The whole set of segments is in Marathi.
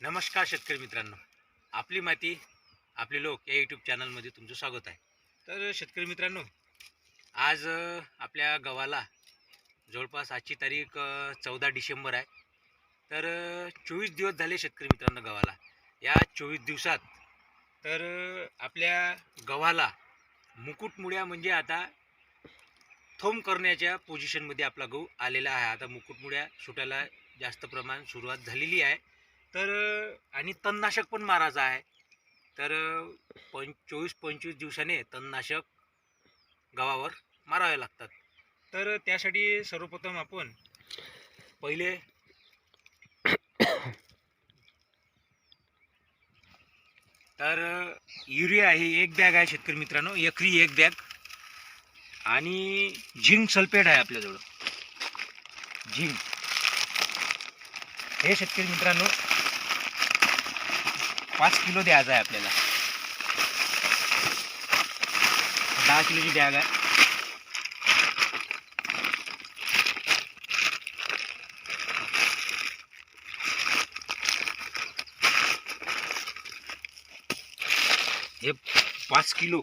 नमस्कार शेतकरी मित्रांनो. आपली माती आपले लोक या यूट्यूब चॅनलमध्ये तुमचं स्वागत आहे. तर शेतकरी मित्रांनो आज आपल्या गावाला जवळपास आजची तारीख चौदा डिसेंबर आहे. तर चोवीस दिवस झाले शेतकरी मित्रांनो गव्हाला. या चोवीस दिवसात तर आपल्या गव्हाला मुकुटमुड्या म्हणजे आता थोम करण्याच्या पोझिशनमध्ये आपला गहू आलेला आहे. आता मुकुटमुड्या सुटायला जास्त प्रमाण सुरुवात झालेली आहे. तर आणि तणनाशक पण मारायचं आहे. तर पं चोवीस पंचवीस दिवसाने तणनाशक गावावर मारावे लागतात. तर त्यासाठी सर्वप्रथम आपण पहिले तर युरिया आहे एक बॅग आहे शेतकरी मित्रांनो एकरी एक बॅग. आणि झिंक सल्फेट आहे आपल्याजवळ. झिंक. हे शेतकरी मित्रांनो पाच किलो द्यायचं आहे आपल्याला. दहा किलोची बॅग आहे. हे पाच किलो.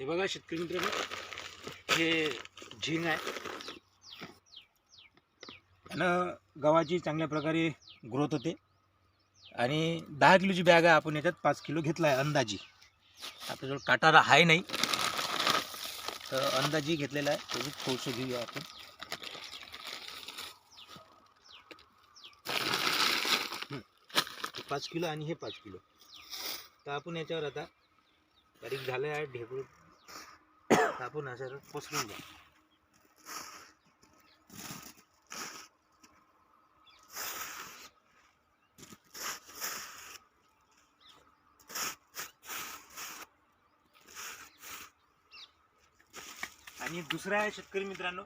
हे बघा शेतकरी मित्रांनो हे झिंग आहे. आणि गव्हाची चांगल्या प्रकारे ग्रोथ होते. आणि दहा किलोची बॅग आहे आपण याच्यात पाच किलो घेतला आहे अंदाजी. आपल्याजवळ काटारा आहे नाही. तर अंदाजी घेतलेला आहे त्याची थोडंसं घेऊया आपण. पाच किलो आणि हे पाच किलो. तर आपण याच्यावर आता बारीक झालं आहे ढेकूळ कापून असं पसरून घ्या. आणि दुसरा आहे शेतकरी मित्रांनो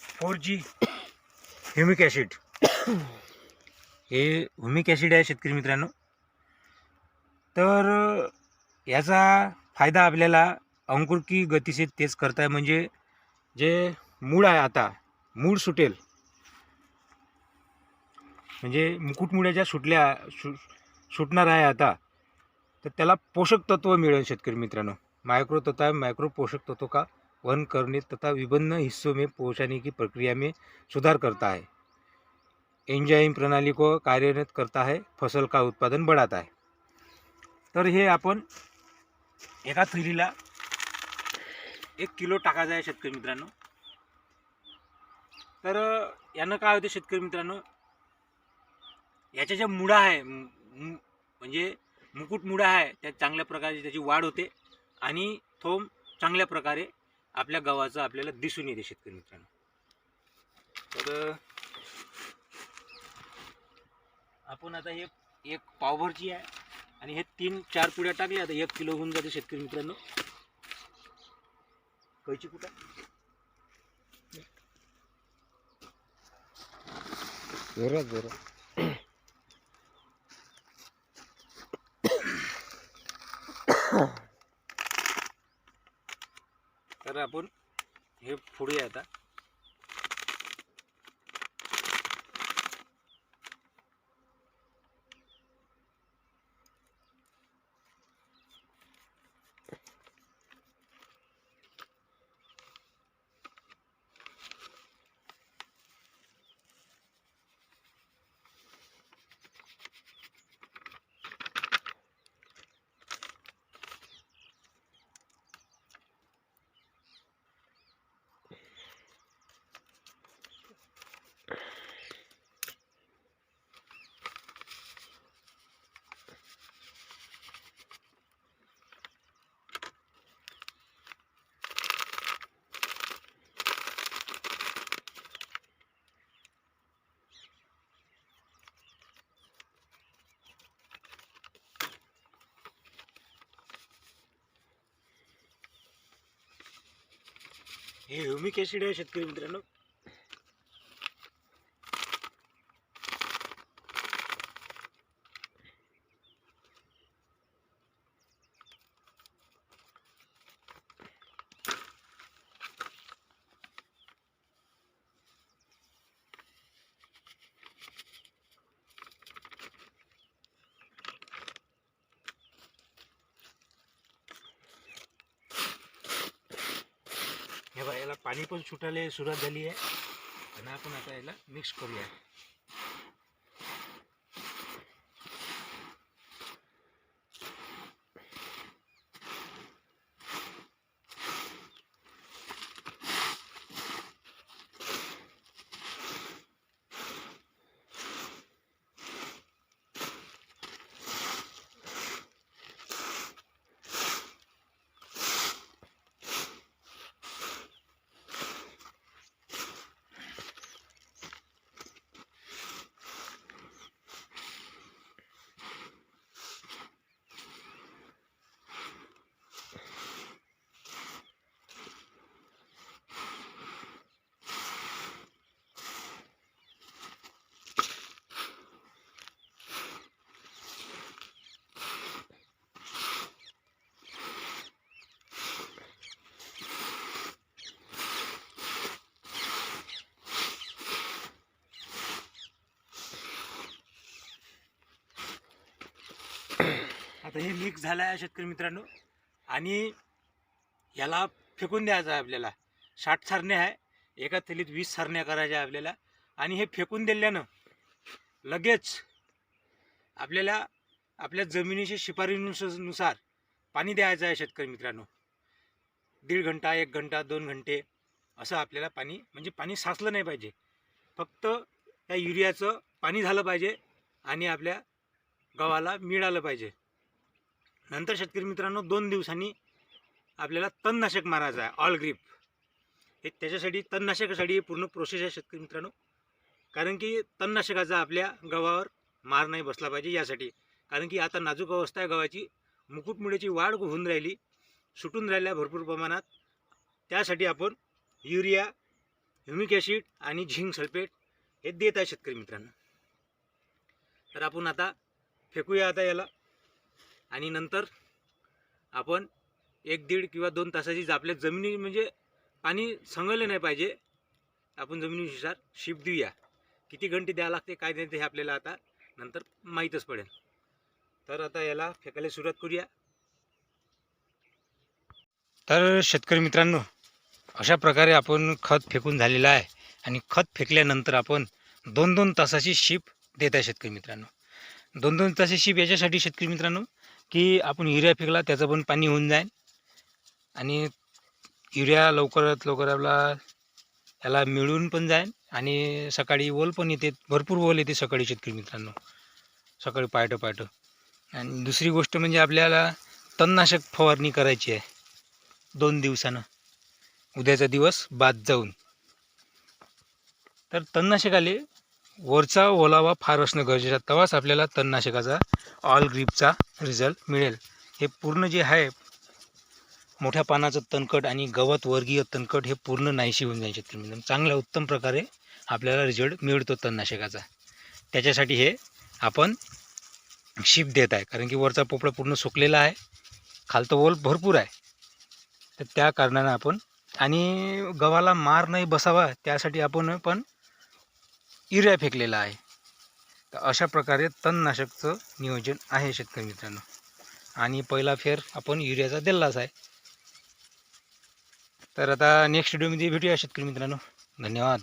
फोर जी ह्युमिक ॲसिड. हे ह्युमिक ॲसिड आहे शेतकरी मित्रांनो. तर याचा फायदा आपल्याला अंकुर की गतिशील तेच करताय म्हणजे जे मूळ आहे आता मूळ सुटेल. म्हणजे मुकुटमुळ्या ज्या सुटल्या सु सुटणार आहे आता. तर त्याला पोषक तत्व मिळेल शेतकरी मित्रांनो. मायक्रो तथा मायक्रो पोषक तत्व का? वहन करने तथा विभिन्न हिस्सों में पहुंचाने की प्रक्रिया में सुधार करता है एंजाइम प्रणाली को कार्यरत करता है फसल का उत्पादन बढ़ाता है तर हे आपण एका थैलीला एक किलो टाकायचा आहे शेतकरी मित्रांनो. तर यानं काय होते शेतकरी मित्रांनो? याच्या ज्या मुळा आहे म्हणजे मुकुट मुळा आहे त्या चांगल्या प्रकारे त्याची वाढ होते आणि थोम चांगल्या प्रकारे आपल्या गव्हाचं आपल्याला दिसून येते शेतकरी मित्रांनो. तर आपण आता हे एक पावभरची आहे. आणि हे तीन चार पुड्या टाकल्या आता एक किलो होऊन जाते शेतकरी मित्रांनो. कैची कुठं? जोरात जोरात. तर आपण हे फोडूया आता हे ह्युमिक ॲसिड आहे शेतकरी मित्रांनो हे बघा याला पाणी पण सुटायला सुरुवात झाली आहे. आणि आपण आता याला मिक्स करूया. आता हे मिक्स झालं आहे शेतकरी मित्रांनो. आणि याला फेकून द्यायचं आहे आपल्याला. साठ सारण्या आहे. एका थैलीत वीस सारण्या करायच्या आहे आपल्याला. आणि हे फेकून दिल्यानं लगेच आपल्याला आपल्या जमिनीच्या शिफारशीनुसार पाणी द्यायचं आहे शेतकरी मित्रांनो. दीड घंटा एक घंटा दोन घंटे असं आपल्याला पाणी म्हणजे पाणी साचलं नाही पाहिजे. फक्त त्या युरियाचं पाणी झालं पाहिजे आणि आपल्या गव्हाला मिळालं पाहिजे. नंतर शेतकरी मित्रांनो दोन दिवसांनी आपल्याला तणनाशक मारायचं आहे ऑल ग्रीप हे त्याच्यासाठी तणनाशकासाठी पूर्ण प्रोसेस आहे शेतकरी मित्रांनो. कारण की तणनाशकाचा आपल्या गव्हावर मार नाही बसला पाहिजे यासाठी. कारण की आता नाजूक अवस्था आहे गव्हाची मुकुटमुळेची वाढ होऊन राहिली सुटून राहिल्या भरपूर प्रमाणात. त्यासाठी आपण युरिया ह्युमिक ॲसिड आणि झिंक सल्फेट हे देत आहे शेतकरी मित्रांनो. तर आपण आता फेकूया आता याला. आणि नंतर आपण एक दीड किंवा दोन तासाची आपल्या जमिनी म्हणजे पाणी संगले नाही पाहिजे. आपण जमिनीनुसार शिप देऊया. किती घंटे द्यावं लागते काय देते हे आपल्याला आता नंतर माहीतच पडेल. तर आता याला फेकायला सुरुवात करूया. तर शेतकरी मित्रांनो अशा प्रकारे आपण खत फेकून झालेलं आहे आणि खत फेकल्यानंतर आपण दोन दोन तासाची शिप देत आहे शेतकरी मित्रांनो. दोन दोन तासाची शिप याच्यासाठी शेतकरी मित्रांनो की आपण युरिया फेकला त्याचं पण पाणी होऊन जाईल. आणि युरिया लवकरात लवकर आपला याला मिळून पण जाईल आणि सकाळी ओल पण येते भरपूर ओल येते सकाळी शेतकरी मित्रांनो. सकाळी पायटं पायटं. आणि दुसरी गोष्ट म्हणजे आपल्याला तणनाशक फवारणी करायची आहे. दोन दिवसानं. उद्याचा दिवस बाद जाऊन. तर तणनाशक आले वरचा ओलावा फार असणं गरजेचं आहे. तेव्हाच आपल्याला तणनाशकाचा ऑल ग्रीपचा रिझल्ट मिळेल. हे पूर्ण जे आहे मोठ्या पानाचं तणकट आणि गवत वर्गीय तणकट हे पूर्ण नाहीशी होऊन जाईल शेतकरी मित्रांनो. म्हणजे चांगल्या उत्तम प्रकारे आपल्याला रिझल्ट मिळतो तणनाशकाचा. त्याच्यासाठी हे आपण शिप देत आहे. कारण की वरचा पोपळा पूर्ण सुकलेला आहे. खालतं ओल भरपूर आहे. तर त्या कारणानं आपण आणि गव्हाला मार नाही बसावा त्यासाठी आपण पण युरिया फेकलेला आहे. तर अशा प्रकारे तणनाशकचं नियोजन आहे शेतकरी मित्रांनो. आणि पहिला फेर आपण युरियाचा दिलाच आहे. तर आता नेक्स्ट व्हिडिओमध्ये भेटूया शेतकरी मित्रांनो. धन्यवाद.